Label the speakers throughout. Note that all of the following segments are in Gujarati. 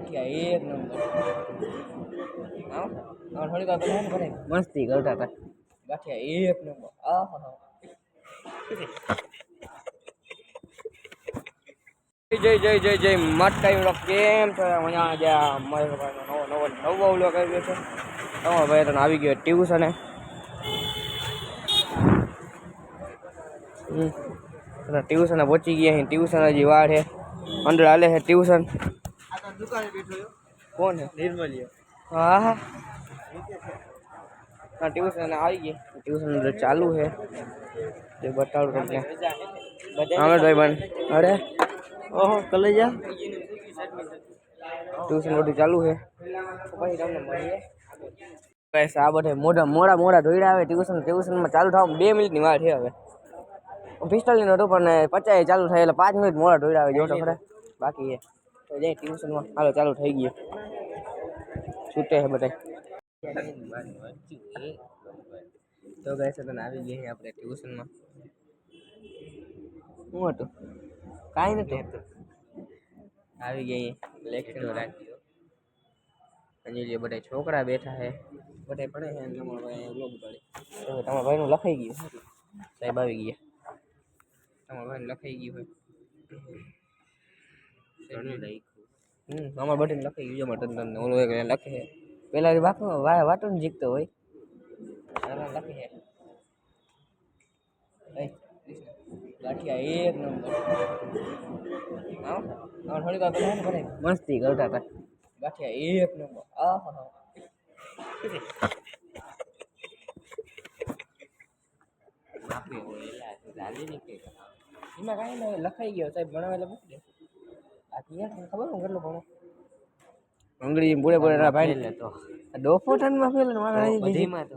Speaker 1: ગાંઠિયા એક નંબર મસ્તી કરતા હતા. ગાંઠિયા એક નંબર. આ હા જય જય જય જય મટકાઈ વ્લોગ કેમ છો? અહીંયા જ્યાં મહેશભાઈનો નવો નવો નવો વ્લોગ આવી ગયો છે. તમારો ભાઈ તને આવી ગયો ટ્યુશને ટ્યુશને પહોંચી ગયા અહીં ટ્યુશન હજી વાર. છે અંદર હાલે છે ટ્યુશન.
Speaker 2: દુકાને બેઠો
Speaker 1: કોણ છે
Speaker 2: નિર્મલીય
Speaker 1: હા હા હા ટ્યુશન આવી ગઈ ટ્યુશન અંદર ચાલુ છે તે બતાડું તમને આમરભાઈ બન અરે
Speaker 2: ઓહો કલેજા
Speaker 1: ટ્યુશન બધું ચાલુ છે પછી તમને મળીએ બસ આ બધે મોઢા મોડા મોડા ધોઈડા આવે ટ્યુશન ટ્યુશનમાં ચાલુ થવા બે મિનિટની વાર છે હવે પિસ્તાલીસ નો હતું પણ પચાસ ચાલુ થાય એટલે પાંચ મિનિટ મોડા ધોઈડા આવે જોતો ખરા બાકી છે તો જાય ટ્યુશનમાં હાલો ચાલુ થઈ ગયું છૂટે છે બધા તો ગઈ છે તને આવી ગઈ આપણે ટ્યુશનમાં શું હતું કાંઈ નતું આવી ગઈ લેક્ચર રાખ્યો અને જે બધા છોકરા બેઠા છે બધા ભણે છે અને તમારા ભાઈ વ્લોગ ઉતારે તો તમારા ભાઈનું લખાઈ ગયું સાહેબ આવી ગયા તમારા ભાઈને લખાઈ ગયું હોય હમ અમારા ગયું છે અમારે તન તન ઓલો એક લખે. પેલા બાપુ વા વાતો ને જીતતો હોય લખે. છે ગાંઠિયા એક નંબર. થોડીક વાર ભરે મસ્તી કરતા હતા. ગાંઠિયા એક નંબર. આ હા હા એમાં કાંઈ નહીં લખાઈ ગયો સાહેબ ભણાવેલા મૂકી દે. તને ખબર હું કેટલું ભણો? અંગ્રેજી પૂરે પૂરે ના ભાઈ લેતો ડોફો ટનમાં ફેલ મારા બધીમાં તો.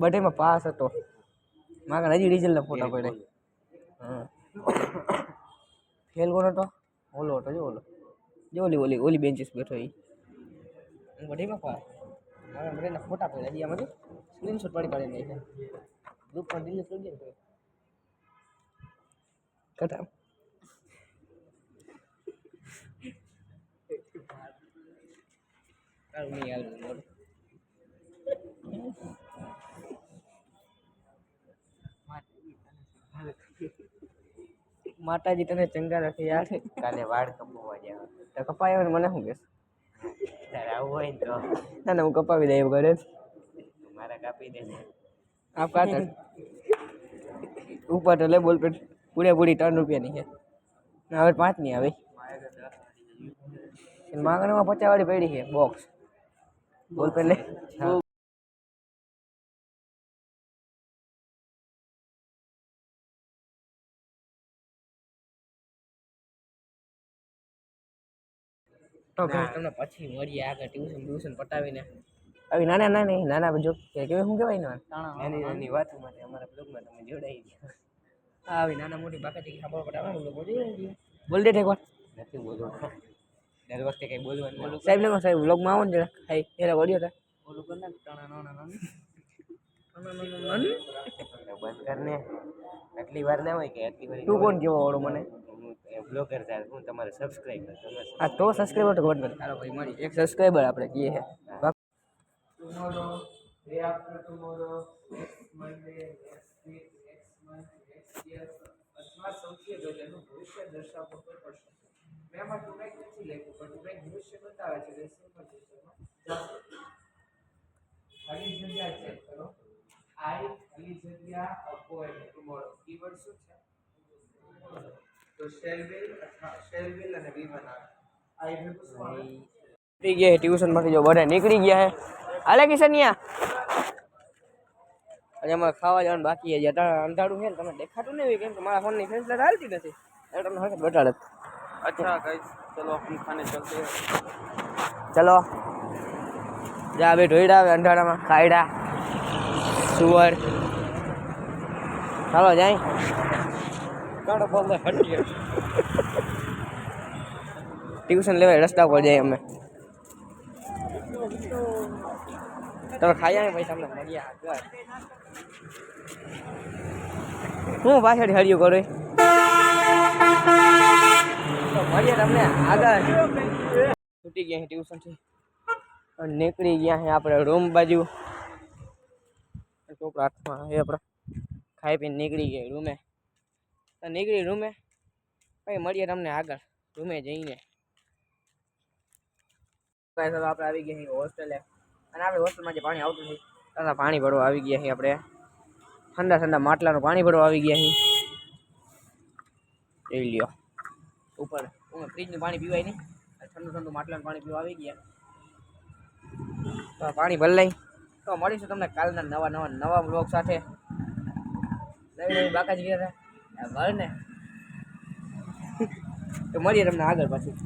Speaker 1: બધેમાં પાસ હતો. મારા હજી રિઝલ્ટના ફોટા પડે હા. ફેલ કોણ હતો? ઓલો હતો જો ઓલો. જો ઓલી ઓલી ઓલી બેન્ચીસ બેઠો એ હું બધીમાં પાસ. મારા બધાના ફોટા પડ્યા હજી આમાં સ્ક્રીનશોટ પાડી પાડી નાખ્યા ડિલીટ કરી દે ને તારું નહીં આવ્યું મોઢું માતાજી તને ચંગા રાખે યાર.
Speaker 2: કાલે વાળ કપાવવા જાવ.
Speaker 1: તો કપાયો ને મને શું કહેશ?
Speaker 2: તારે આવું હોય તો.
Speaker 1: ના ના હું કપાવી દઈ એવું કરે
Speaker 2: મારા કાપી દે
Speaker 1: આપ કાઢ ઉપર તો લે બોલ પેટ. પૂરેપૂરી ત્રણ રૂપિયાની છે. ને હવે પાંચની આવી. માંગણીમાં પચાસ વાળી પડી છે બોક્સ બોલ પેન લે તો guys, તમને પછી મળીએ આગળ ટ્યુશન ટ્યુશન પટાવીને આવી નાના નાની નાના જો કે કેવું શું કહેવાય ને
Speaker 2: નાની નાની વાતો માટે અમારા બ્લોગમાં તમે જોડાઈ ગયા
Speaker 1: આવી નાના મોટી બાકી ખબર પટાવવાનું લોકો જોઈ બોલ દે એકવાર
Speaker 2: નથી બોલવું દર વખતે કઈ બોલવાનું બોલું
Speaker 1: સાહેબ ને સાહેબ વ્લોગમાં આવો ને જરા હાઈ એરા વડિયો હતા
Speaker 2: બોલું કર નાખ ટાણા નાના નાની બંધ કર ને આટલી વાર ના હોય કે આટલી વાર તું
Speaker 1: કોણ કેવો વાળો મને
Speaker 2: બ્લોગર થાય હું તમારે સબસ્ક્રાઈબર તમે
Speaker 1: આ તો સબસ્ક્રાઇબર તો કર ચાલો ભાઈ મારી એક સબસ્ક્રાઇબર આપણે કીએ છે tomorrow day after tomorrow next Monday next week next month next year અથવા સૌથી અગત્યનું ભવિષ્ય દર્શાવવું પ્રશ્ન મેં આમાં ટુ મેક નથી લખ્યું પણ ટુ મેક ભવિષ્ય બતાવે છે કે સિમ્પલ સિસ્ટમમાં ખાલી જગ્યા ચેક કરો આઈ ખાલી જગ્યા અપોઇડ ટુમોરો કીવર્ડ શું છે? તો શેલ વિલ અથવા શેલ વિલ અને વી બનાવે આઈ વિલ નીકળી ગયા ટ્યુશનમાંથી જો બધા નીકળી ગયા હે હાલે કિશનિયા આજે અમારે ખાવા જવાનું બાકી છે અત્યારે અંધારું છે ને તમને દેખાતું નહીં હોય કેમ કે મારા ફોનની ફેસ લાઈટ હાલતી નથી એટલે તમને હકીકત બતાડે
Speaker 2: अच्छा गाइस चलो हम खाने चलते हैं
Speaker 1: ચલો જા બે ઢોઈડા આવે અંધારામાં ખાયડા સુવર ચાલો જાય
Speaker 2: काढ़ा बोल हटिए
Speaker 1: ટ્યુશન લેવાય રસ્તા પર જઈએ અમે તમે ખાયા ને ભાઈ તમને મળ્યા આગળ હું પાછળ હરિયું કરું મળીએ તમને આગળ. છૂટી ગયા ટ્યુશનથી અને નીકળી ગયા છે આપણે રૂમ બાજુ. ચોપડા હાથમાં એ આપણે. ખાઈ પીને નીકળી ગયા રૂમે નીકળી રૂમે પછી મળીએ તમને આગળ રૂમે જઈને. આપણે આવી ગયા છીએ હોસ્ટેલે અને આપણે હોસ્ટેલમાં જે પાણી આવતું હતું તથા પાણી ભરવા આવી ગયા છીએ આપણે. ઠંડા ઠંડા માટલાનું પાણી ભરવા આવી ગયા છીએ. જોઈ લ્યો. ઉપર ફ્રીજનું પાણી પીવાય નહીં. ઠંડુ ઠંડુ માટલાનું પાણી પીવા આવી ગયા. તો પાણી ભરી લઈ. તો મળીશું તમને કાલના નવા નવા નવા બ્લોગ સાથે. નવી નવી બાકાજી ગયા હતા. ભર ને. તો મળીએ તમને આગળ પાછું.